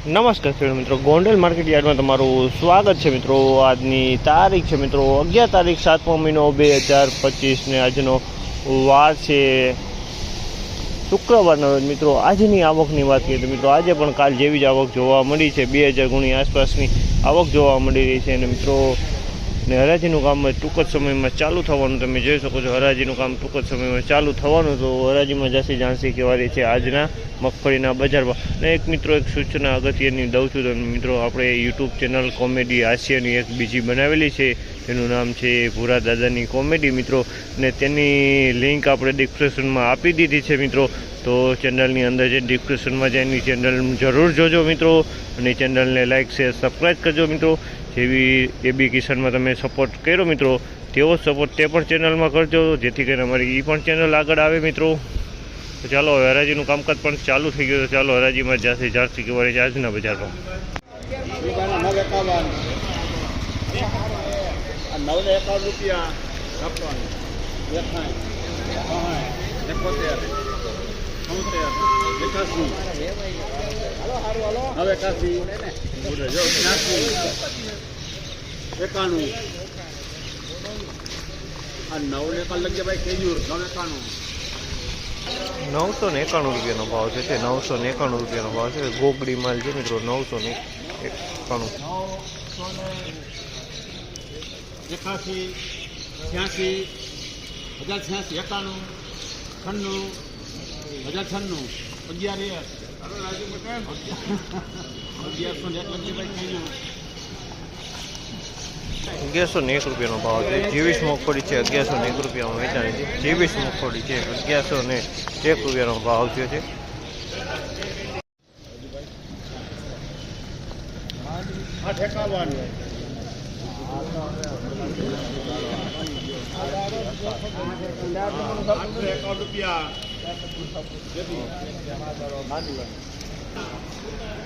નમસ્કાર ખેડૂત મિત્રો, ગોંડલ માર્કેટ યાર્ડમાં તમારું સ્વાગત છે મિત્રો. આજની તારીખ છે મિત્રો, અગિયાર તારીખ સાતમો મહિનો બે હજાર પચીસને આજનો વાર છે શુક્રવારનો. મિત્રો, આજની આવકની વાત કરીએ તો મિત્રો, આજે પણ કાલ જેવી જ આવક જોવા મળી છે. બે હજાર ગુણી આસપાસની આવક જોવા મળી રહી છે અને મિત્રો ને હરાજીનું કામ ટૂંક જ સમયમાં ચાલુ થવાનું, તમે જોઈ શકો છો હરાજીનું કામ ટૂંક જ સમયમાં ચાલુ થવાનું, તો હરાજીમાં જાસી જાણસી કહેવાય છે આજના મગફળીના બજારમાં. અને એક મિત્રો એક સૂચના અગત્યની દઉં છું તો મિત્રો, આપણે યુટ્યુબ ચેનલ કોમેડી હાસ્યની એક બીજી બનાવેલી છે. તેનું નામ છે ભૂરા દાદાની કોમેડી, મિત્રો. ને તેની લિંક આપણે ડિસ્ક્રિપ્શનમાં આપી દીધી છે, મિત્રો. તો ચેનલની અંદર જે ડિસ્ક્રિપ્શનમાં એની ચેનલ જરૂર જોજો, મિત્રો. અને ચેનલને લાઇક શેર સબસ્ક્રાઈબ કરજો, મિત્રો. જેવી એ બી કિસાનમાં તમે સપોર્ટ કર્યો, મિત્રો, તેવો સપોર્ટ તે પણ ચેનલમાં કરજો, જેથી કરીને અમારી એ પણ ચેનલ આગળ આવે, મિત્રો. તો ચાલો હરાજીનું કામકાજ પણ ચાલુ થઈ ગયું તો ચાલો, હરાજીમાં જ્યાંથી જારથી કહેવાય છે આજના બજારમાં. નવ એકાવન રૂપિયા એકાઠ એકોતેર. છોતેર એકાસી એકાણું. આ નવ ને એકાવન લખજે ભાઈ ખેજૂર નવ એકાણું નવસો ને એકાણું રૂપિયાનો ભાવ છે તે નવસો ને એકાણું રૂપિયાનો ભાવ છે. ગોગડી માલ છે મિત્રો નવસો ને એકાણું. એકાસી છ્યાસી હજાર છ્યાસી એકાણું છન્નું હજાર છન્નું અગિયાર એક. અગિયારસો ને એક અગિયારસો ને એક રૂપિયાનો ભાવ છે. જેવીસ મગફળી છે અગિયારસો ને એક રૂપિયામાં વેચાણી છે. જેવીસ મગફળી છે અગિયારસો ને એક રૂપિયાનો ભાવ થયો છે. આઠ એકાવન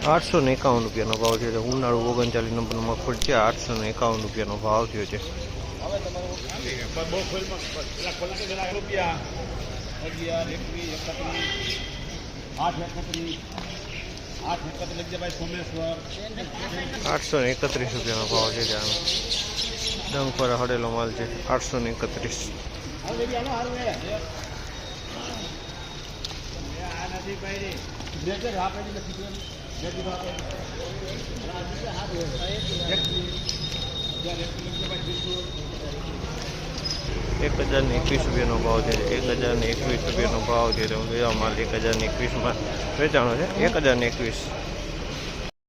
આઠસો ને એકાવન રૂપિયાનો ભાવ છે. ઉનાળુ ઓગણચાલીસ નંબરનો મગફળી છે આઠસો ને એકાવન રૂપિયાનો ભાવ થયો છે. આઠસો ને એકત્રીસ રૂપિયાનો ભાવ છે ત્યાં. ડંગ પર હડેલો માલ છે. આઠસો ને એકત્રીસ. એક હજાર ને એકવીસ રૂપિયાનો ભાવ છે. એક હજાર ને એકવીસ રૂપિયાનો ભાવ છે. તો માલ એક હજાર ને એકવીસમાં વેચાણો છે. એક હજાર ને એકવીસ.